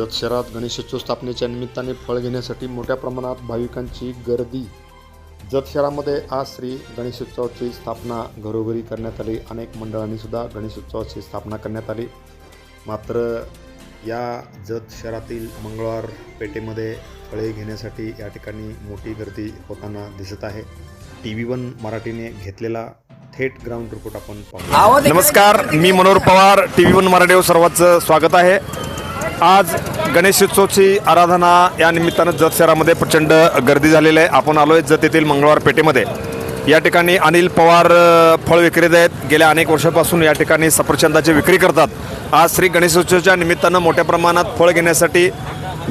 जत शहरात गणेशोत्सव स्थापनेच्या निमित्ताने फळ घेण्यासाठी मोठ्या प्रमाणात भाविकांची गर्दी. जत शहरामध्ये आज श्री गणेशोत्सवाची स्थापना घरोघरी करण्यात आली. अनेक मंडळांनी सुद्धा गणेशोत्सवाची स्थापना करण्यात आली. मात्र या जत शहरातील मंगळवार पेठेमध्ये फळे घेण्यासाठी या ठिकाणी मोठी गर्दी होताना दिसत आहे. टी व्ही वन मराठीने घेतलेला थेट ग्राउंड रिपोर्ट आपण नमस्कार मी Manohar Pawar. T V one मराठीवर सर्वांचं स्वागत आहे. आज गणेशोत्सवची आराधना या निमित्तानं जत शहरामध्ये प्रचंड गर्दी झालेली आहे. आपण आलो आहे जत येथील मंगळवार पेठेमध्ये. या ठिकाणी अनिल पवार फळ विक्रेते आहेत. गेल्या अनेक वर्षापासून या ठिकाणी सफरचंदाची विक्री करतात. आज श्री गणेशोत्सवाच्या निमित्तानं मोठ्या प्रमाणात फळ घेण्यासाठी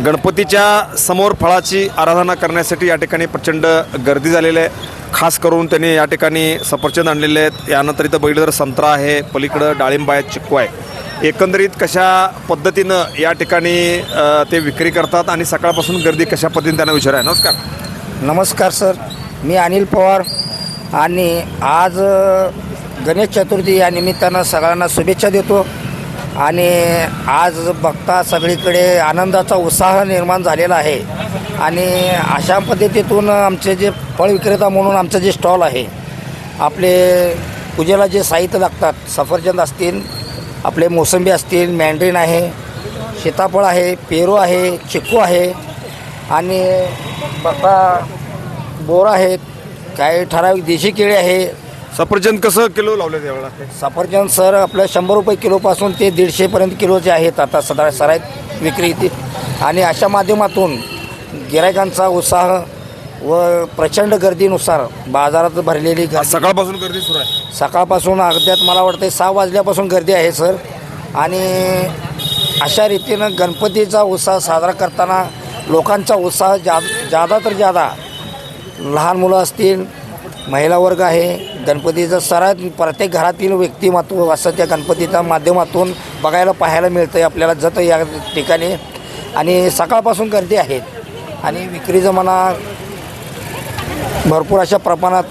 गणपतीच्या समोर फळाची आराधना करण्यासाठी या ठिकाणी प्रचंड गर्दी झालेली आहे. खास करून त्यांनी या ठिकाणी सफरचंद आणलेले आहेत. यानंतर इथं बघितलं तर संत्रा आहे पलीकडं डाळिंब आहे चिक्कू आहे. एकंदरीत कशा पद्धतीनं या ठिकाणी ते विक्री करतात आणि सकाळपासून गर्दी कशा पद्धतीने त्यांना विचार आहे? नमस्कार. नमस्कार सर. मी अनिल पवार आणि आज गणेश चतुर्थी या निमित्तानं सगळ्यांना शुभेच्छा देतो आणि आज बघता सगळीकडे आनंदाचा उत्साह निर्माण झालेला आहे आणि अशा पद्धतीतून आमचे जे फळ विक्रेता म्हणून आमचं जे स्टॉल आहे आपले पूजेला जे साहित्य लागतात सफरचंद असतील आपले मोसंबी असतील मँड्रीन आहे सीताफळ आहे पेरू आहे चिक्कू आहे आणि बघता बोर आहेत काही ठराविक देशी केळी आहे. सफरचंद कसं किलो लावले त्यावेळेला सफरचंद सर आपल्या शंभर रुपये किलोपासून ते दीडशेपर्यंत किलोचे आहेत आता सदा सराईत विक्री इथे. आणि अशा माध्यमातून गिरायकांचा उत्साह व प्रचंड गर्दीनुसार बाजारात भरलेली आज गर्दी सकाळपासून गर्दी सुरू आहे. सकाळपासून अगद्यात मला वाटतं सहा वाजल्यापासून गर्दी आहे सर. आणि अशा रीतीनं गणपतीचा उत्साह साजरा करताना लोकांचा उत्साह जा जादा तर जादा लहान मुलं असतील महिला वर्ग आहे गणपतीचं सरात प्रत्येक घरातील व्यक्तिमत्व असं त्या गणपतीच्या माध्यमातून बघायला पाहायला मिळतं आहे आपल्याला जत या ठिकाणी. आणि सकाळपासून गर्दी आहेत आणि विक्रीचं म्हणा भरपूर अशा प्रमाणात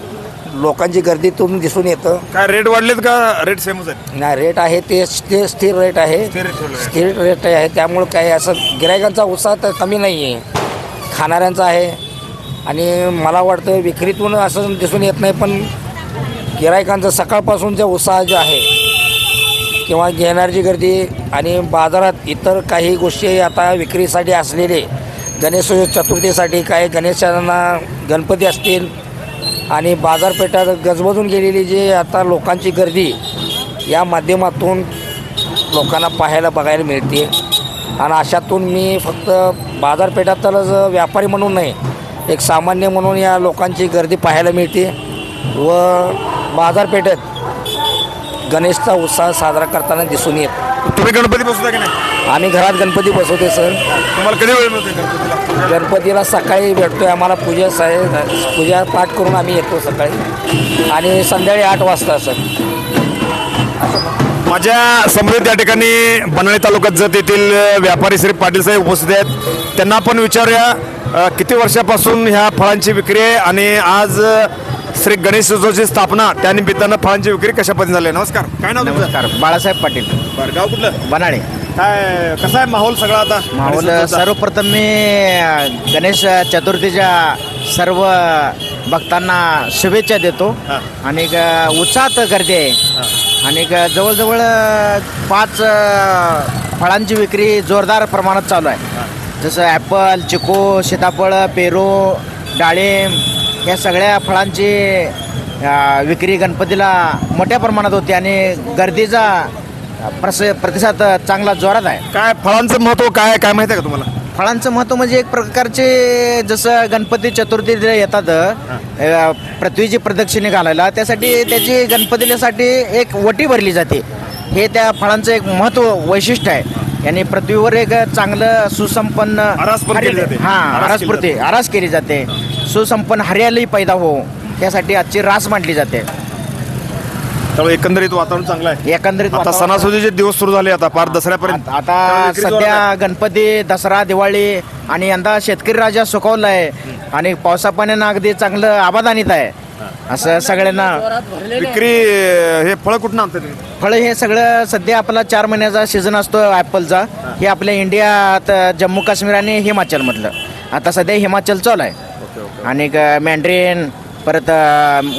लोकांची गर्दी तुम्ही दिसून येतं. काय रेट वाढलेत का? रेट सेमच आहेत. नाही रेट आहे ते ते स्थिर रेट आहे. स्थिर rate ठेवलं आहे. स्थिर रेट आहे. त्यामुळं काही असं गिरायकांचा उत्साह तर कमी नाही आहे खाणाऱ्यांचा आहे. आणि मला वाटतं विक्रीतून असं दिसून येत नाही पण गिरायकांचा सकाळपासूनचा उत्साह जो आहे किंवा घेणारची गर्दी आणि बाजारात इतर काही गोष्टी आता विक्रीसाठी असलेले गणेश चतुर्थीसाठी काही गणेशांना गणपती असतील आणि बाजारपेठात गजबजून गेलेली जी आता लोकांची गर्दी या माध्यमातून लोकांना पाहायला बघायला मिळते. आणि अशातून मी फक्त बाजारपेठातच व्यापारी म्हणून नाही एक सामान्य म्हणून या लोकांची गर्दी पाहायला मिळते व बाजारपेठेत गणेशचा उत्साह साजरा करताना दिसून येत. तुम्ही गणपती बसवता की नाही? आम्ही घरात गणपती बसवते सर. तुम्हाला कधी वेळ मिळते गणपतीला? गणपतीला सकाळी भेटतोय आम्हाला पूजा साहेब पूजा पाठ करून आम्ही येतो सकाळी. आणि संध्याकाळी आठ वाजता सर. माझ्यासमोर या ठिकाणी बनवणी तालुक्यात जत येथील व्यापारी श्री पाटील साहेब उपस्थित आहेत. त्यांना आपण विचारूया अ, किती वर्षापासून ह्या फळांची विक्री आहे? आणि आज श्री गणेशोत्सवाची स्थापना त्या निमित्तानं फळांची विक्री कशा पद्धतीने झाली? नमस्कार. काय नाव तुमचं? नमस्कार. बाळासाहेब पाटील. बरं गाव कुठलं? बनाळे काय कसा आहे माहोल सगळा आता? माहोल गणेशोत्सवाचा? सर्वप्रथम मी अ, गणेश चतुर्थीच्या सर्व भक्तांना शुभेच्छा देतो. हा. आणि ग- उत्साहात गर्दी आहे. आणि ग- जवळजवळ अ, पाच अ, फळांची विक्री जोरदार प्रमाणात चालू आहे. जसं ॲपल चिकू सीताफळ पेरू डाळिंब या सगळ्या फळांची विक्री गणपतीला मोठ्या प्रमाणात होती आणि गर्दीचा प्रस प्रतिसाद चांगला जोरात आहे. काय फळांचं महत्त्व काय? काय माहिती आहे का तुम्हाला? फळांचं महत्त्व म्हणजे एक प्रकारचे जसं गणपती चतुर्थीला येतात पृथ्वीची प्रदक्षिणे घालायला त्यासाठी त्याची गणपतीसाठी एक वटी भरली जाते. हे त्या फळांचं एक महत्त्व वैशिष्ट्य आहे. आणि पृथ्वीवर एक चांगलं सुसंपन्न. हां आरास आरास केली पुरते आरास केली जाते. सुसंपन्न हरियाली पैदा हो त्यासाठी आजची रास मांडली जाते. त्यामुळे एकंदरीत वातावरण चांगलं आहे. एकंदरीत आता वातावरण- सणासुदीचे दिवस सुरू झाले आता पार दसऱ्यापर्यंत. आता त्यामुळे आता विक्री जोरात सध्या. गणपती दसरा दिवाळी आणि यंदा शेतकरी राजा सुकवला आहे आणि पावसा पाण्यानं अगदी चांगलं आबादानीत आहे. असं सगळ्यांना विक्री हे फळं कुठून आणतात तुम्ही? फळं हे सगळं सध्या आपला चार महिन्याचा सीझन असतो ॲपलचा. हे. आपल्या इंडियात जम्मू काश्मीर आणि हिमाचलमधलं. आता सध्या हिमाचल चालू आहे. आणि मँड्रिन परत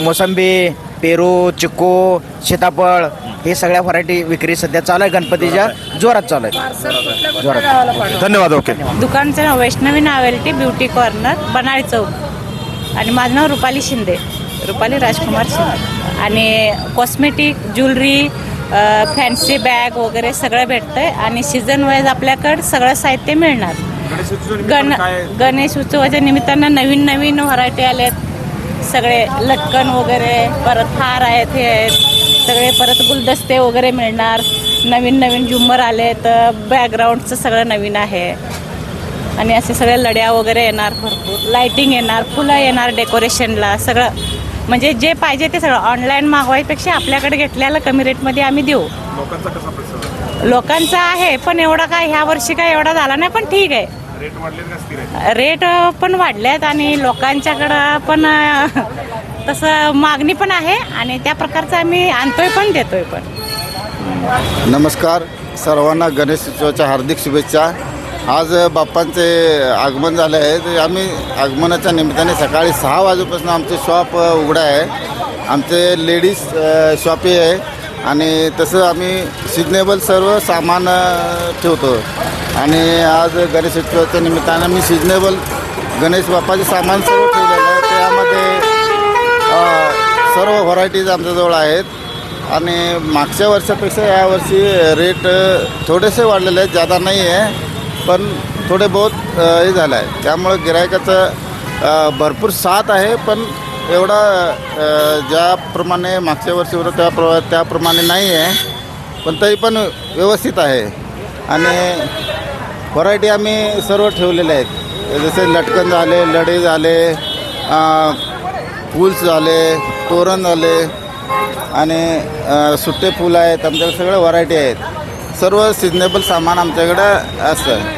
मोसंबी पेरू चिक्कू सीताफळ हे सगळ्या व्हरायटी विक्री सध्या चालू आहे गणपतीच्या जोरात चालू आहे. जोरात. धन्यवाद ओके. दुकानचं नाव Vaishnavi novelty beauty corner Banali चौक. आणि माझं नाव रुपाली शिंदे. रुपाली राजकुमार शिंदे. आणि कॉस्मेटिक ज्वेलरी फॅन्सी बॅग वगैरे सगळं भेटतंय. आणि सीझन वाईज आपल्याकडं सगळं साहित्य मिळणार. गण गणेश उत्सवाच्या निमित्तानं नवीन नवीन व्हरायटी आल्यात. सगळे लटकन वगैरे परत हार आहेत हे. आहेत सगळे परत गुलदस्ते वगैरे मिळणार. नवीन नवीन झुम्मर आलेत. बॅकग्राऊंडचं सगळं नवीन आहे. आणि असे सगळे लड्या वगैरे येणार भरपूर. लाईटिंग येणार फुलं येणार डेकोरेशनला सगळं म्हणजे जे पाहिजे ते सगळं. ऑनलाईन मागवायपेक्षा आपल्याकडे घेतल्याला कमी रेटमध्ये आम्ही देऊ. लोकांचा कसा प्रतिसाद लोकांचा आहे पण एवढा काय ह्या वर्षी काय एवढा झाला नाही पण ठीक आहे. रेट वाढले का स्थिर आहे रेट अ, पण वाढलेत आणि लोकांच्याकडं पण अ, तसं मागणी पण आहे आणि त्या प्रकारचं आम्ही आणतोय पण देतोय पण. नमस्कार. सर्वांना गणेश उत्सवाच्या हार्दिक शुभेच्छा. आज बाप्पांचे आगमन झाले आहे. तर आम्ही आगमनाच्या निमित्ताने सकाळी सहा वाजेपासून आमचे शॉप उघडं आहे. आमचे लेडीज शॉपही आहे. आणि तसं आम्ही सिजनेबल सर्व सामान ठेवतो. आणि आज गणेश उत्सवाच्या निमित्ताने मी सिजनेबल गणेश बाप्पाचे सामान सर्व ठेवलेलं आहे. त्यामध्ये सर्व व्हरायटीज आमच्याजवळ आहेत. आणि मागच्या वर्षापेक्षा यावर्षी रेट थोडेसे वाढलेले आहेत. जादा नाही आहे पण थोडे बहुत हे झालं आहे त्यामुळं गिरायकाचं भरपूर साथ आहे पण एवढा ज्याप्रमाणे मागच्या वर्षी होतं त्या त्याप्रमाणे नाही आहे. पण तरी पण व्यवस्थित आहे. आणि व्हरायटी आम्ही सर्व ठेवलेले आहेत. जसे लटकन झाले लढे झाले फुल्स झाले तोरण झाले आणि सुट्टे फुलं आहेत आमच्याकडे सगळ्या व्हरायटी आहेत. सर्व सिजनेबल सामान आमच्याकडं असतं.